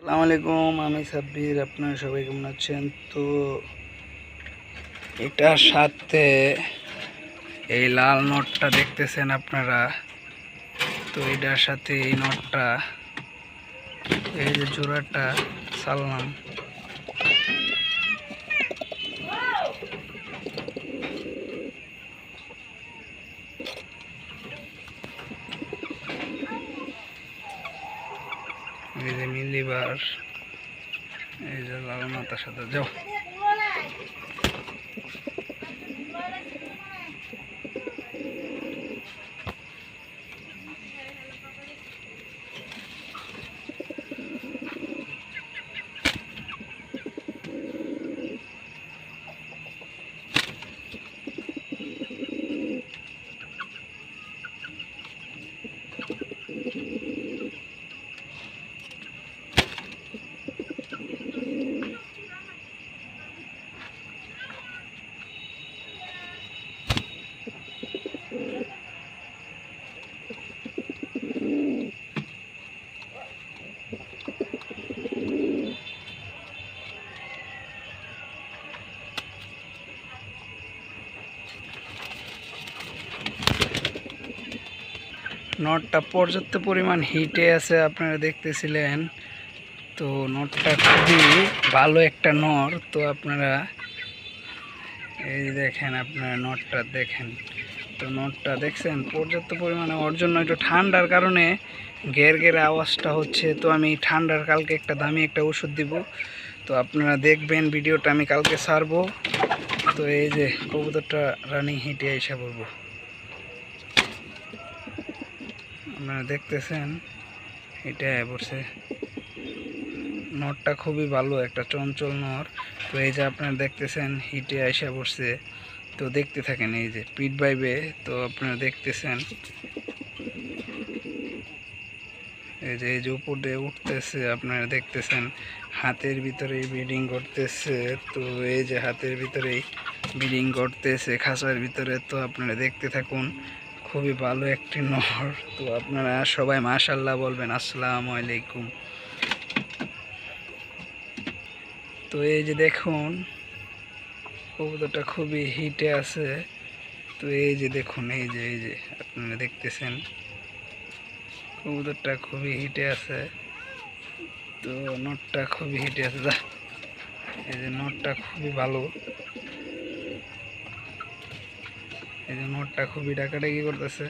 আসসালামু আলাইকুম, আমি সাব্বির, আপনারা সবাই কেমন আছেন? তো এটার সাথে এই লাল নটটা দেখতেছেন আপনারা? তো এটার সাথে এই নটটা, এই যে জোড়াটা সাললাম এই যে মিলিবার এই যে লাল মাতার সাথে যাও। নটটা পর্যাপ্ত পরিমাণ হিটে আছে, আপনারা দেখতেছিলেন। তো নটটা খুবই ভালো একটা নর, তো আপনারা এই দেখেন আপনারা নটটা দেখেন। তো নটটা দেখছেন, পর্যাপ্ত পরিমাণে, ওর জন্য একটু ঠান্ডার কারণে ঘের ঘেরে আওয়াজটা হচ্ছে। তো আমি ঠান্ডার কালকে একটা দামি একটা ওষুধ দিব। তো আপনারা দেখবেন, ভিডিওটা আমি কালকে সারবো। তো এই যে, কবুতরটা রানিং হিটে এসে পড়ব। আপনারা দেখতেছেন এটা পড়ছে নটটা খুবই ভালো, একটা চঞ্চল নর তো এই যে আপনারা দেখতেছেন, হিটে আইসা পড়ছে। তো দেখতে থাকেন, এই যে পিট বাইবে তো আপনারা দেখতেছেন। এই যে এই যে উপর উঠতেছে, আপনারা দেখতেছেন, হাতের ভিতরেই ব্রিডিং করতেছে। তো এই যে হাতের ভিতরেই ব্রিডিং করতেছে, খাঁচার ভিতরে, তো আপনারা দেখতে থাকুন। খুবই ভালো একটি নহর। তো আপনারা সবাই মাশাল্লাহ বলবেন, আসসালামু আলাইকুম। তো এই যে দেখুন, কবুতরটা খুবই হিটে আছে। তো এই যে দেখুন, এই যে এই যে, আপনারা দেখতেছেন, কবুতরটা খুবই হিটে আছে। তো নটটা খুবই হিটে আছে। যা এই যে নটটা খুবই ভালো। এই যে নটটা খুবই ডাকাডাকি করতেছে।